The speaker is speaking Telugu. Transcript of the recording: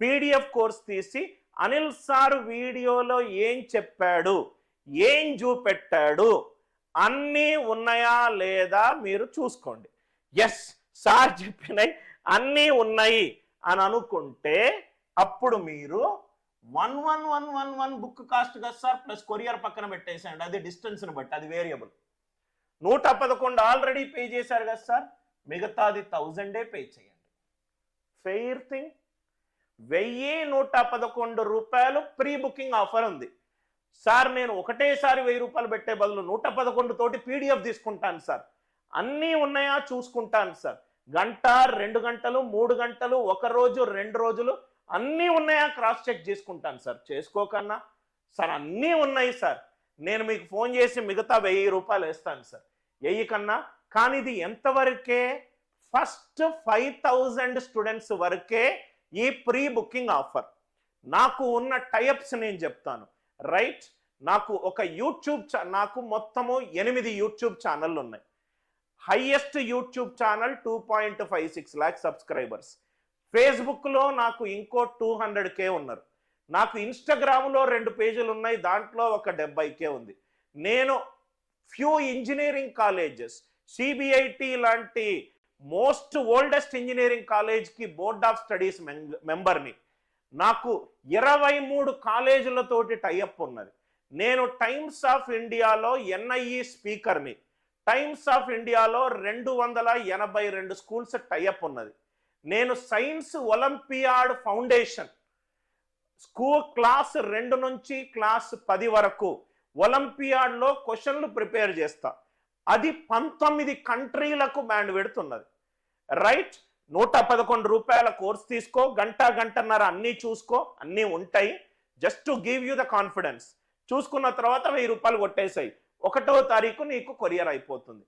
పీడిఎఫ్ కోర్స్ తీసి అనిల్ సార్ వీడియోలో ఏం చెప్పాడు? ఏం చూపెట్టాడు? అన్నీ ఉన్నాయా లేదా మీరు చూసుకోండి. ఎస్ సార్ చెప్పినాయి అన్నీ ఉన్నాయి అని అనుకుంటే అప్పుడు మీరు one one one one one book cost కదా సార్ ప్లస్ కొరియర్ పక్కన పెట్టేసాడు అది డిస్టెన్స్ని బట్టి అది వేరియబుల్. నూట పదకొండు ఆల్రెడీ పే చేశారు కదా సార్ మిగతాది థౌజండే పే చేయండి. ఫెయిర్ థింగ్ వెయ్యి నూట పదకొండు రూపాయలు ప్రీ బుకింగ్ ఆఫర్ ఉంది. సార్ నేను ఒకటేసారి వెయ్యి రూపాయలు పెట్టే బదులు నూట పదకొండు తోటి పీడిఎఫ్ తీసుకుంటాను సార్. అన్నీ ఉన్నాయా? చూసుకుంటాను సార్. గంట రెండు గంటలు మూడు గంటలు ఒక రోజు రెండు రోజులు అన్నీ ఉన్నాయా? క్రాస్ చెక్ చేసుకుంటాను సార్. చేసుకోకన్నా? సార్ అన్నీ ఉన్నాయి సార్. నేను మీకు ఫోన్ చేసి మిగతా వెయ్యి రూపాయలు వేస్తాను సార్. వెయ్యి కన్నా? కానీ ఇది ఎంతవరకే? ఫస్ట్ ఫైవ్ థౌజండ్ స్టూడెంట్స్ వరకే ఈ ప్రీ బుకింగ్ ఆఫర్. నాకు ఉన్న టైప్స్ నేను చెప్తాను. రైట్? నాకు ఒక యూట్యూబ్ నాకు మొత్తము ఎనిమిది యూట్యూబ్ ఛానళ్ళు ఉన్నాయి. Highest YouTube channel two point five six lakh subscribers ఫేస్బుక్లో నాకు ఇంకో టూ హండ్రెడ్ కే ఉన్నారు. నాకు ఇన్స్టాగ్రామ్లో రెండు పేజీలు ఉన్నాయి. దాంట్లో ఒక డెబ్బై కే ఉంది. నేను ఫ్యూ ఇంజనీరింగ్ కాలేజెస్ సిబిఐటి లాంటి మోస్ట్ ఓల్డెస్ట్ ఇంజనీరింగ్ కాలేజ్కి బోర్డ్ ఆఫ్ స్టడీస్ మెంబర్ని. నాకు ఇరవై మూడు కాలేజీలతోటి టైఅప్ ఉన్నది. నేను టైమ్స్ ఆఫ్ ఇండియాలో ఎన్ఐఈ స్పీకర్ని టైమ్స్ ఆఫ్ ఇండియాలో రెండు వందల ఎనభై రెండు స్కూల్స్ టైఅప్ ఉన్నది. నేను science olympiad foundation school class రెండు నుంచి క్లాస్ పది వరకు ఒలింపియాడ్లో క్వశ్చన్లు ప్రిపేర్ చేస్తాను అది పంతొమ్మిది కంట్రీలకు బ్యాండ్ పెడుతున్నది. రైట్ నూట పదకొండు రూపాయల కోర్స్ తీసుకో గంట గంటన్నర అన్నీ చూసుకో అన్నీ ఉంటాయి. Just to give you the confidence చూసుకున్న తర్వాత వెయ్యి రూపాయలు కొట్టేసాయి. ఒకటో తారీఖు నీకు కొరియర్ అయిపోతుంది.